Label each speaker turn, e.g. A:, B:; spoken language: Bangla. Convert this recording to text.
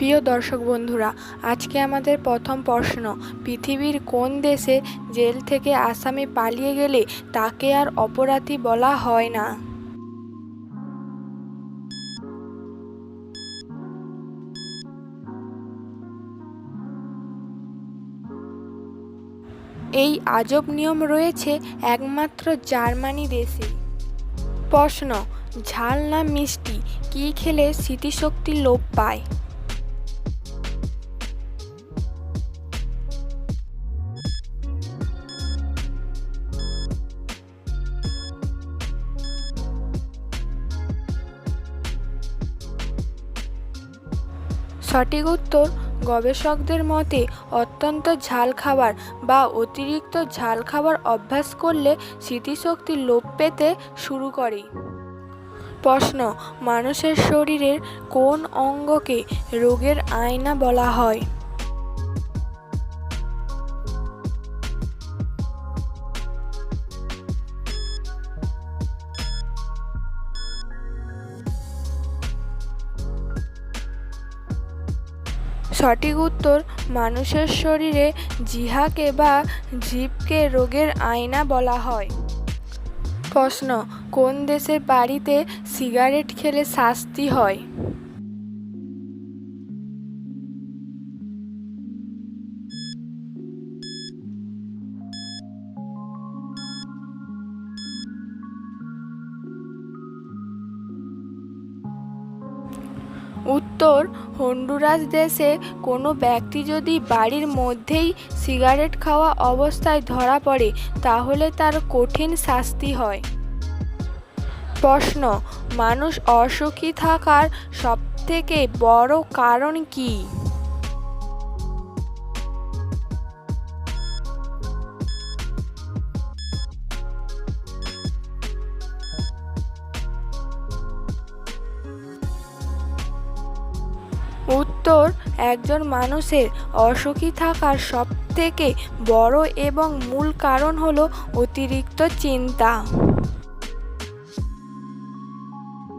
A: প্রিয় দর্শক বন্ধুরা, আজকে আমাদের প্রথম প্রশ্ন, পৃথিবীর কোন দেশে জেল থেকে আসামি পালিয়ে গেলে তাকে আর অপরাধী বলা হয় না? এই আজব নিয়ম রয়েছে একমাত্র জার্মানি দেশে। প্রশ্ন, ঝাল না মিষ্টি? কী খেলে স্মৃতিশক্তি লোপ পায়? সঠিক উত্তর গবেষকদের মতে অত্যন্ত ঝাল খাবার বা অতিরিক্ত ঝাল খাবার অভ্যাস করলে স্মৃতিশক্তি লোপ পেতে শুরু করে। প্রশ্ন, মানুষের শরীরের কোন অঙ্গকে রোগের আয়না বলা হয়? সঠিক উত্তর, মানুষের শরীরে জিহাকে বা জীবকে রোগের আয়না বলা হয়। প্রশ্ন, কোন দেশের বাড়িতে সিগারেট খেলে শাস্তি হয়? উত্তর, হন্ডুরাস দেশে কোনো ব্যক্তি যদি বাড়ির মধ্যেই সিগারেট খাওয়া অবস্থায় ধরা পড়ে, তাহলে তার কঠিন শাস্তি হয়। প্রশ্ন, মানুষ অসুখী থাকার সবথেকে বড় কারণ কী? উত্তর একজন মানুষের অসুখী থাকার সবথেকে বড় এবং মূল কারণ হলো অতিরিক্ত চিন্তা।